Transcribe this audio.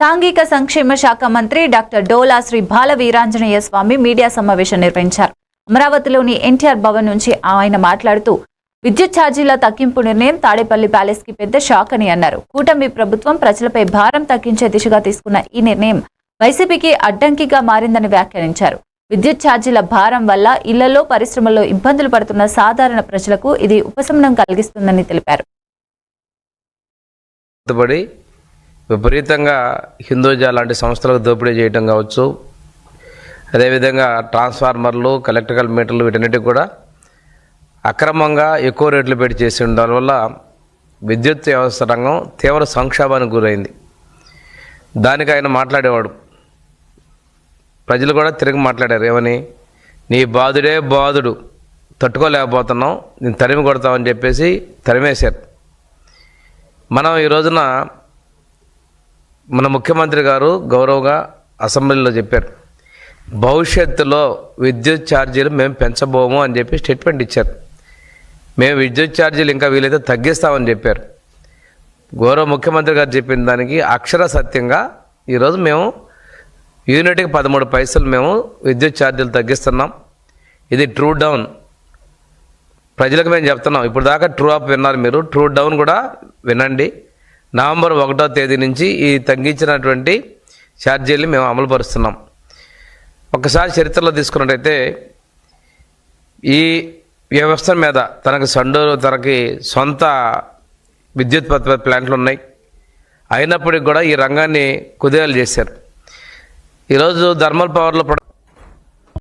సాంఘిక సంక్షేమ శాఖ మంత్రి డాక్టర్ డోలా శ్రీ బాల వీరాంజనేయ స్వామి మీడియా సమావేశం నిర్వహించారు. అమరావతిలోని ఎన్టీఆర్ భవన్ నుంచి ఆయన మాట్లాడుతూ విద్యుత్ ఛార్జీల తగ్గింపు నిర్ణయం తాడేపల్లి ప్యాలెస్కి పెద్ద షాక్ అని అన్నారు. కూటమి ప్రభుత్వం ప్రజలపై భారం తగ్గించే దిశగా తీసుకున్న ఈ నిర్ణయం వైసీపీకి అడ్డంకిగా మారిందని వ్యాఖ్యానించారు. విద్యుత్ ఛార్జీల భారం వల్ల ఇళ్ళలో పరిశ్రమల్లో ఇబ్బందులు పడుతున్న సాధారణ ప్రజలకు ఇది ఉపశమనం కలిగిస్తుందని తెలిపారు. విపరీతంగా హిందూజా లాంటి సంస్థలకు దోపిడీ చేయటం కావచ్చు. అదేవిధంగా ట్రాన్స్ఫార్మర్లు ఎలక్ట్రికల్ మీటర్లు వీటన్నిటికి కూడా అక్రమంగా ఎక్కువ రేట్లు పెట్టి చేసి ఉండడం వల్ల విద్యుత్ వ్యవస్థ రంగం తీవ్ర సంక్షోభానికి గురైంది. దానికి ఆయన మాట్లాడేవాడు. ప్రజలు కూడా తిరిగి మాట్లాడారు. ఏమని? నీ బాధుడే బాధుడు. తట్టుకోలేకపోతున్నాం. నేను తరిమి కొడతామని చెప్పేసి తరిమేశారు. మనం ఈ రోజున మన ముఖ్యమంత్రి గారు గౌరవంగా అసెంబ్లీలో చెప్పారు భవిష్యత్తులో విద్యుత్ ఛార్జీలు మేము పెంచబోము అని చెప్పి స్టేట్మెంట్ ఇచ్చారు. మేము విద్యుత్ ఛార్జీలు ఇంకా వీలైతే తగ్గిస్తామని చెప్పారు. గౌరవ ముఖ్యమంత్రి గారు చెప్పిన దానికి అక్షర సత్యంగా ఈరోజు మేము యూనిట్కి పదమూడు పైసలు మేము విద్యుత్ ఛార్జీలు తగ్గిస్తున్నాం. ఇది ట్రూ డౌన్ ప్రజలకు మేము చెప్తున్నాం ఇప్పుడు దాకా ట్రూ అప్ విన్నారు మీరు ట్రూ డౌన్ కూడా వినండి. నవంబర్ ఒకటో తేదీ నుంచి ఈ తగ్గించినటువంటి ఛార్జీలు మేము అమలు పరుస్తున్నాం ఒకసారి చరిత్రలో తీసుకున్నట్టయితే ఈ వ్యవస్థ మీద తనకు సండూరు తనకి సొంత విద్యుత్ ప్లాంట్లు ఉన్నాయి అయినప్పటికీ కూడా ఈ రంగాన్ని కుదేలు చేశారు. ఈరోజు థర్మల్ పవర్లో